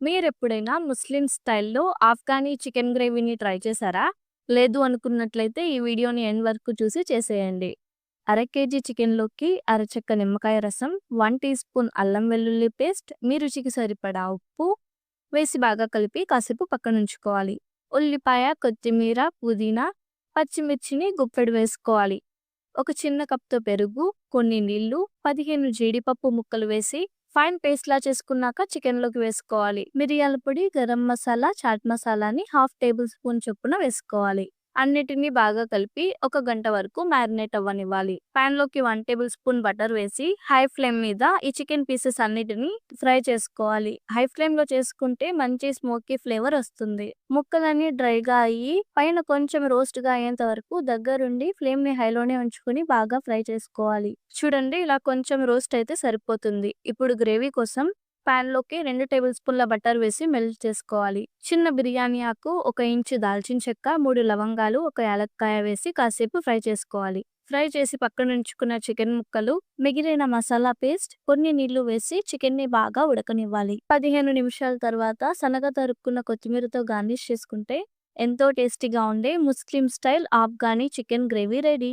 మీరెప్పుడైనా ముస్లిం స్టైల్‌లో Afghani chicken గ్రేవీని try చేశారా? లేదు అనుకున్నట్లయితే ఈ వీడియోని ఎండ్ వరకు చూసి చేసేయండి. అర కేజీ చికెన్‌లోకి అరచెక్క నిమ్మకాయ రసం, వన్ టీ స్పూన్ అల్లం వెల్లుల్లి పేస్ట్, మీ రుచికి సరిపడా ఉప్పు వేసి బాగా కలిపి కాసేపు పక్కనుంచుకోవాలి. ఉల్లిపాయ, కొత్తిమీర, పుదీనా, పచ్చిమిర్చిని గుప్పెడు వేసుకోవాలి. ఒక చిన్న కప్‌తో పెరుగు, కొన్ని నీళ్ళు, 15 జీడిపప్పు ముక్కలు వేసి ఫైన్ పేస్ట్ లా చేసుకున్నాక చికెన్లోకి వేసుకోవాలి. మిరియాల పొడి, గరం మసాలా, చాట్ మసాలాని హాఫ్ టేబుల్ స్పూన్ చొప్పున వేసుకోవాలి. అన్నిటిని బాగా కలిపి ఒక గంట వరకు మ్యారినేట్ అవ్వనివ్వాలి. పాన్‌లోకి వన్ టేబుల్ స్పూన్ బటర్ వేసి హై ఫ్లేమ్ మీద ఈ చికెన్ పీసెస్ అన్నిటిని ఫ్రై చేసుకోవాలి. హై ఫ్లేమ్‌లో చేసుకుంటే మంచి స్మోకీ ఫ్లేవర్ వస్తుంది. ముక్కలన్నీ డ్రైగా అయ్యి పైన కొంచెం రోస్ట్‌గా అయ్యేంత వరకు దగ్గరుండి ఫ్లేమ్‌ని హైలోనే ఉంచుకొని బాగా ఫ్రై చేసుకోవాలి. చూడండి ఇలా కొంచెం రోస్ట్ అయితే సరిపోతుంది. ఇప్పుడు గ్రేవీ కోసం పాన్‌లోకి 2 టేబుల్ స్పూన్ల బటర్ వేసి మెల్ట్ చేసుకోవాలి. చిన్న బిర్యానీ ఆకు, ఒక ఇంచు దాల్చిన చెక్క, మూడు లవంగాలు, ఒక యాలక్కాయ వేసి కాసేపు ఫ్రై చేసుకోవాలి. ఫ్రై చేసి పక్కన ఉంచుకున్న చికెన్ ముక్కలు, మిగిలిన మసాలా పేస్ట్, కొన్ని నీళ్ళు వేసి చికెన్‌ని బాగా ఉడకనివ్వాలి. 15 నిమిషాల తర్వాత సన్నగా తరుక్కున్న కొత్తిమీరతో గార్నిష్ చేసుకుంటే ఎంతో టేస్టీగా ఉండే Muslim style Afghani chicken gravy ready.